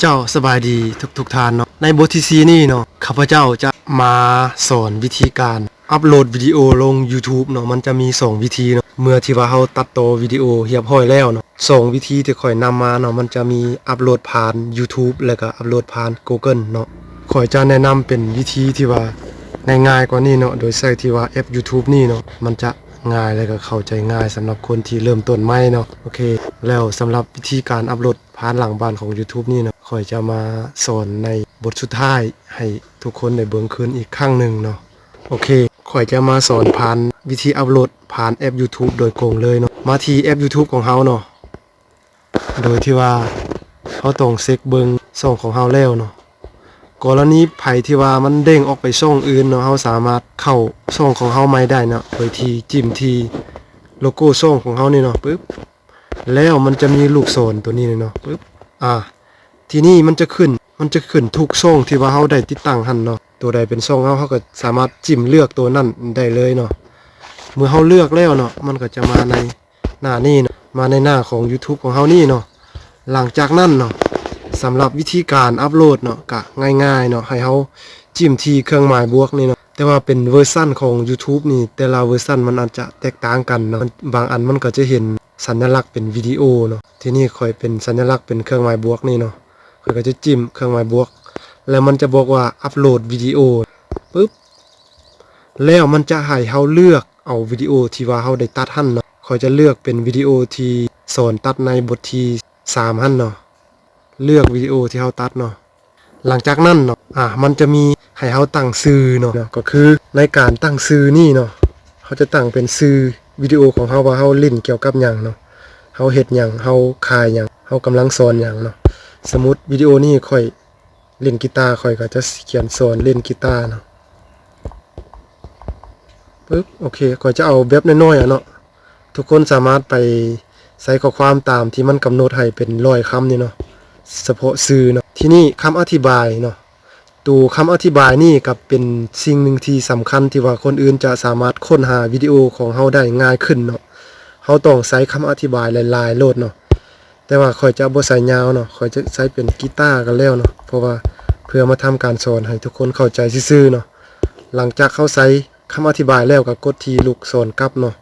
เจ้าสบายดีทุกทุกท่านเนาะในบทที่ซีนี่เนาะข้าพเจ้าจะมาสอนวิธีการอัปโหลดวิดีโอลง YouTube เนาะมันจะมีสองวิธีเนาะเมื่อที่ว่าเราตัดต่อวิดีโอเรียบร้อยแล้วเนาะสองวิธีที่ค่อยนำมาเนาะมันจะมีอัปโหลดผ่าน YouTube แล้วก็อัปโหลดผ่าน Google เนาะค่อยจะแนะนำเป็นวิธีที่ว่าง่ายๆกว่านี้เนาะโดยใช้ที่ว่าแอป YouTube นี่เนาะมันจะง่ายและก็เข้าใจง่ายสำหรับคนที่เริ่มต้นใหม่เนาะโอเค แล้วสำหรับวิธีการอัปโหลดผ่านหลังบ้านของ YouTube นี่เนาะ ค่อยจะมาสอนในบทสุดท้ายให้ทุกคนได้เบิ่งคืนอีกครั้งหนึ่งเนาะโอเคค่อยจะมาสอนผ่านวิธีอัปโหลดผ่านแอป YouTube โดยตรงเลยเนาะมาที่แอป YouTube ของเฮาเนาะโดยที่ว่าเฮาต้องเช็คเบิ่งช่งของเฮาแล้วเนาะกรณีไผที่ว่ามันเด้งออกไปช่งอื่นเนาะเฮาสามารถเข้าช่งของเฮาใหม่ได้เนาะโดยที่จิ้มที่โลโก้ช่งของเฮานี่เนาะปึ๊บแล้วมันจะมีลูกศรตัวนี้เนาะปึ๊บอ่า ที่นี้มันจะขึ้น มันจะขึ้นทุกช่องที่ว่าเฮาได้ติดตั้งหันเนาะ ตัวใดเป็นช่องเฮาเฮาก็สามารถจิ้มเลือกตัวนั้นได้เลยเนาะ เมื่อเฮาเลือกแล้วเนาะ มันก็จะมาในหน้านี้เนาะ มาในหน้าของ YouTube ของเฮานี่เนาะ หลังจากนั้นเนาะสำหรับวิธีการอัปโหลดเนาะก็ง่ายๆเนาะ ให้เฮาจิ้มที่เครื่องหมายบวกนี่เนาะ แต่ว่าเป็นเวอร์ชั่นของ YouTube นี่ แต่ละเวอร์ชันมันอาจจะแตกต่างกันเนาะ บางอันมันก็จะเห็นสัญลักษณ์เป็นวิดีโอเนาะ ที่นี่ค่อยเป็นสัญลักษณ์เป็นเครื่องหมายบวกนี่เนาะ ค่อยก็จะจิ้มเครื่องหมายบวก แล้วมันจะบอกว่าอัปโหลดวิดีโอปึ๊บแล้วมันจะให้เฮาเลือกเอาวิดีโอที่ว่าเฮาได้ตัดหั่นเนาะคอยจะเลือกเป็นวิดีโอที่สอนตัดในบทที่สามหั่นเนาะเลือกวิดีโอที่เราตัดเนาะหลังจากนั้นเนาะอะมันจะมีให้เราตั้งชื่อเนาะก็คือในการตั้งชื่อนี่เนาะเขาจะตั้งเป็นชื่อวิดีโอของเราว่าเราเล่นเกี่ยวกับหยังเนาะเราเฮ็ดหยังเราขายหยังเรากำลังสอนหยังเนาะ สมมติวิดีโอนี้ค่อยเล่นกีตาร์ค่อยก็จะเขียนสอนเล่นกีตาร์เนาะปึ๊บโอเคค่อยจะเอาแบบน้อยๆอะเนาะทุกคนสามารถไปใส่ข้อความตามที่มันกำหนดให้เป็นร้อยคำนี่เนาะเฉพาะสื่อเนาะที่นี่คำอธิบายเนาะตัวคำอธิบายนี่กับเป็นสิ่งหนึ่งที่สำคัญที่ว่าคนอื่นจะสามารถค้นหาวิดีโอของเฮาได้ง่ายขึ้นเนาะเฮาต้องใช้คำอธิบายหลายๆโลดเนาะ แต่ว่าข่อยจะบ่ใส่ยาวเนาะข่อยจะใช้เป็นกีตาร์กันแล้วเนาะเพราะว่าเพื่อมาทำการสอนให้ทุกคนเข้าใจซื่อๆเนาะหลังจากเข้าใช้คำอธิบายแล้วก็กดทีลูกศรกลับเนาะ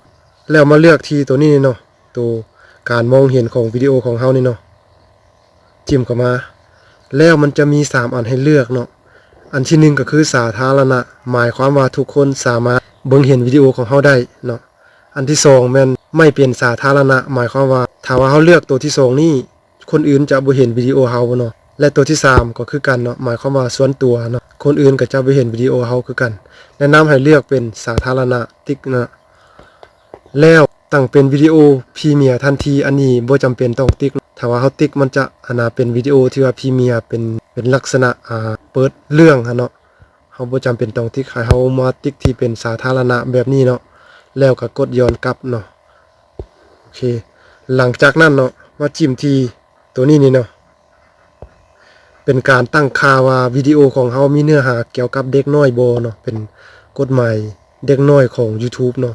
แล้วมาเลือกทีตัวนี้เนาะตัวการมองเห็นของวิดีโอของเฮานี่เนาะจิ้มเข้ามา แล้วมันจะมี 3 อันให้เลือกเนาะอันที่หนึ่งก็คือสาธารณะ หมายความว่าทุกคนสามารถเบิ่งเห็นวิดีโอของเขาได้เนาะอันที่สองแม่นไม่เป็นสาธารณะ หมายความว่า ถ้าว่าเขาเลือกตัวที่สองนี่คนอื่นจะบ่เห็นวิดีโอเฮาเนาะและตัวที่สามก็คือกันเนาะหมายความว่าส่วนตัวเนาะคนอื่นก็จะบ่เห็นวิดีโอเฮาคือกัน แนะนำให้เลือกเป็นสาธารณะติ๊กนะแล้วตั้งเป็นวิดีโอพรีเมียร์ทันทีอันนี้บ่จำเป็นต้องติ๊กถ้าว่าเฮาติ๊กมันจะอันน่ะเป็นวิดีโอที่ว่าพรีเมียร์เป็นเป็นลักษณะอ่าเปิดเรื่องฮะเนาะเฮาบ่จำเป็นต้องติ๊กให้เฮามาติ๊กที่เป็นสาธารณะแบบนี้เนาะแล้วก็กดย้อนกลับเนาะโอเค หลังจากนั้นเนาะมาจิ้มทีตัวนี้นี่เนาะเป็นการตั้งค่าว่าวิดีโอของเฮามีเนื้อหาเกี่ยวกับเด็กน้อยบเนาะเป็นกฎหมายเด็กน้อยของ YouTube เนาะ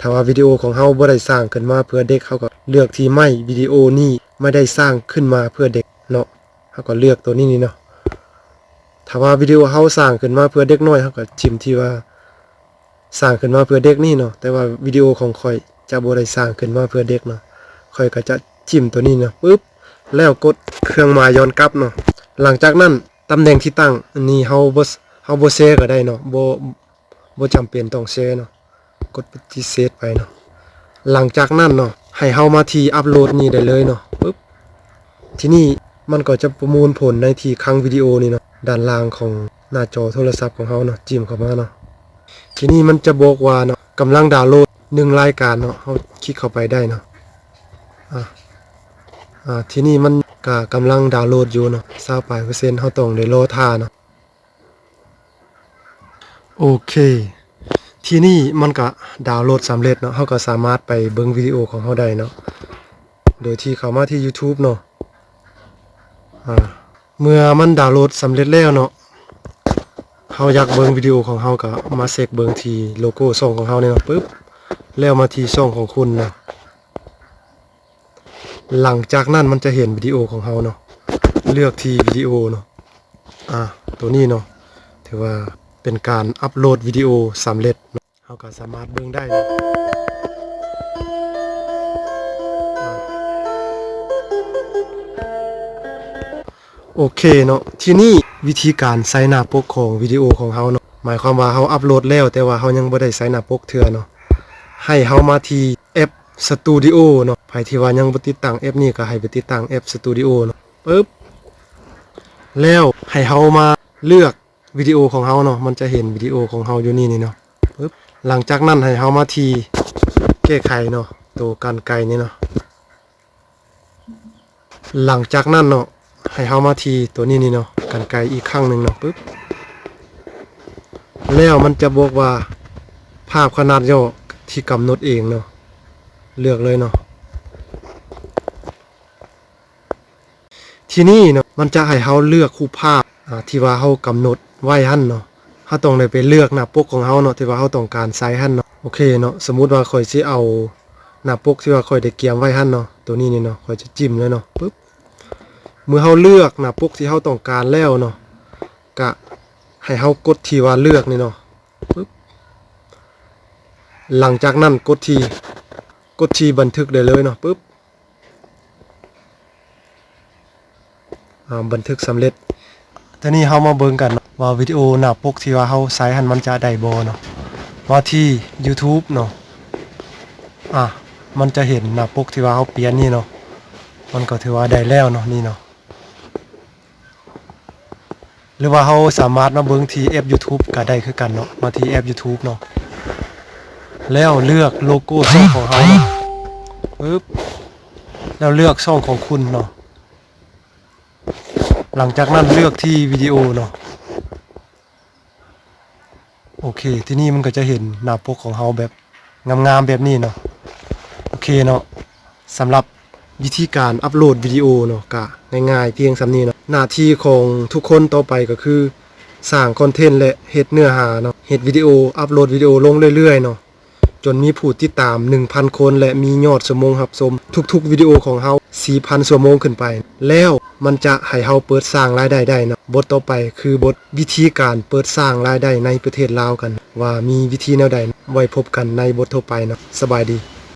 ถ้าว่าวิดีโอของเฮาบ่ได้สร้างขึ้นมาเพื่อเด็กเขาก็เลือกที่ไม่วิดีโอนี้ไม่ได้สร้างขึ้นมาเพื่อเด็กเนาะเขาก็เลือกตัวนี้นี่เนาะถ้าว่าวิดีโอเฮาสร้างขึ้นมาเพื่อเด็กน้อยเขาก็จิ้มที่ว่าสร้างขึ้นมาเพื่อเด็กนี่เนาะแต่ว่าวิดีโอของข่อยจะบ่ได้สร้างขึ้นมาเพื่อเด็กเนาะ ข่อยก็จะจิ้มตัวนี้เนาะปึ๊บแล้วกดเครื่องหมายย้อนกลับเนาะหลังจากนั้นตำแหน่งที่ตั้งอันนี้เฮาบ่เฮาบ่แชร์ก็ได้เนาะบ่บ่จำเป็นต้องแชร์เนาะกดปฏิเสธไปเนาะหลังจากนั้นเนาะให้เฮามาที่อัปโหลดนี่ได้เลยเนาะปึ๊บที่นี่มันก็จะประมวลผลในที่ครั้งวิดีโอนี่เนาะด้านล่างของหน้าจอโทรศัพท์ของเฮาเนาะจิ้มเข้ามาเนาะที่นี่มันจะบอกว่าเนาะกำลังดาวน์โหลดหนึ่งรายการเนาะเฮาคลิกเข้าไปได้เนาะ อ่าที่นี่มันก็กำลังดาวน์โหลดอยู่เนาะ20ปลายเปอร์เซ็นต์เฮาต้องได้รอท่าเนาะโอเค ที่นี่มันก็ดาวน์โหลดสำเร็จเนาะเขาก็สามารถไปเบิ่งวิดีโอของเขาได้เนาะโดยที่เขามาที่ YouTube เนาะอ่าเมื่อมันดาวน์โหลดสำเร็จแล้วเนาะเขาอยากเบิ่งวิดีโอของเขาก็มาเซกเบิ่งที่โลโก้ช่องของเขาเนี่ยเนาะปึ๊บแล้วมาที่ช่องของคุณเนาะ หลังจากนั้นมันจะเห็นวิดีโอของเขาเนาะเลือกที่วิดีโอเนาะอ่าตัวนี้เนาะถือว่าเป็นการอัปโหลดวิดีโอสำเร็จเนาะเราก็สามารถเบิ่งได้เนาะโอเคเนาะที่นี่วิธีการใส่หน้าปกของวิดีโอของเราเนาะหมายความว่าเราอัปโหลดแล้วแต่ว่าเรายังบ่ได้ใส่หน้าปกเทื่อเนาะให้เฮามาที่ แอป Studio เนาะใครที่ว่ายังบ่ติดตั้งแอปนี้ก็ให้ไปติดตั้งแอป Studio เนาะปึ๊บแล้วให้เฮามาเลือกวิดีโอของเฮาเนาะมันจะเห็นวิดีโอของเฮาอยู่นี่นี่เนาะปึ๊บหลังจากนั้นให้เฮามาทีแก้ไขเนาะตัวกันไกลนี่เนาะหลังจากนั้นเนาะให้เฮามาทีตัวนี้นี่เนาะกันไกลอีกครั้งหนึ่งเนาะปึ๊บแล้วมันจะบอกว่าภาพขนาดย่อที่กำหนดเองเนาะ เลือกเลยเนาะที่นี่เนาะมันจะให้เฮาเลือกคู่ภาพอ่าที่ว่าเฮากำหนดไว้หั่นเนาะเฮาต้องได้ไปเลือกหน้าปกของเฮาเนาะที่ว่าเฮาต้องการใส่หั่นเนาะโอเคเนาะสมมุติว่าข่อยสิเอาหน้าปกที่ว่าข่อยได้เตรียมไว้หั่นเนาะตัวนี้นี่เนาะข่อยจะจิ้มเลยเนาะปึ๊บเมื่อเฮาเลือกหน้าปกที่เฮาต้องการแล้วเนาะก็ให้เฮากดที่ว่าเลือกนี่เนาะปึ๊บหลังจากนั้นกดที กดทีบันทึกได้เลยเนาะปุ๊บบันทึกสำเร็จทีนี้เฮามาเบิ่งกันเนาะว่าวิดีโอหน้าปกที่ว่าเฮาใช้หันมันจะได้บ่เนาะว่าที่ YouTube เนาะอะมันจะเห็นหน้าปกที่ว่าเฮาเปลี่ยนนี่เนาะมันก็ถือว่าได้แล้วเนาะนี่เนาะหรือว่าเฮาสามารถมาเบิ่งที่แอป YouTube ก็ได้คือกันเนาะมาที่แอป YouTube เนาะ แล้วเลือกโลโก้ช่องของเขาเนาะปึ๊บแล้วเลือกช่องของคุณเนาะหลังจากนั้นเลือกที่วิดีโอเนาะโอเค ที่นี่มันก็จะเห็นหน้าปกของเขาแบบงามๆแบบนี้เนาะโอเคเนาะสำหรับวิธีการอัปโหลดวิดีโอเนาะก็ง่ายๆเพียงสำนี้เนาะหน้าที่ของทุกคนต่อไปก็คือสร้างคอนเทนต์และเฮ็ดเนื้อหาเนาะเฮ็ดวิดีโออัปโหลดวิดีโอลงเรื่อยๆเนาะ จนมีผู้ติดตาม 1,000 คน และมียอดสมงรับชมทุกๆ วิดีโอของเฮา4,000สมงขึ้นไป แล้วมันจะให้เฮาเปิดสร้างรายได้ได้นะบทต่อไปคือบทวิธีการเปิดสร้างรายได้ในประเทศลาวกัน ว่ามีวิธีแนวใดไว้พบกันในบทต่อไปนะสบายดี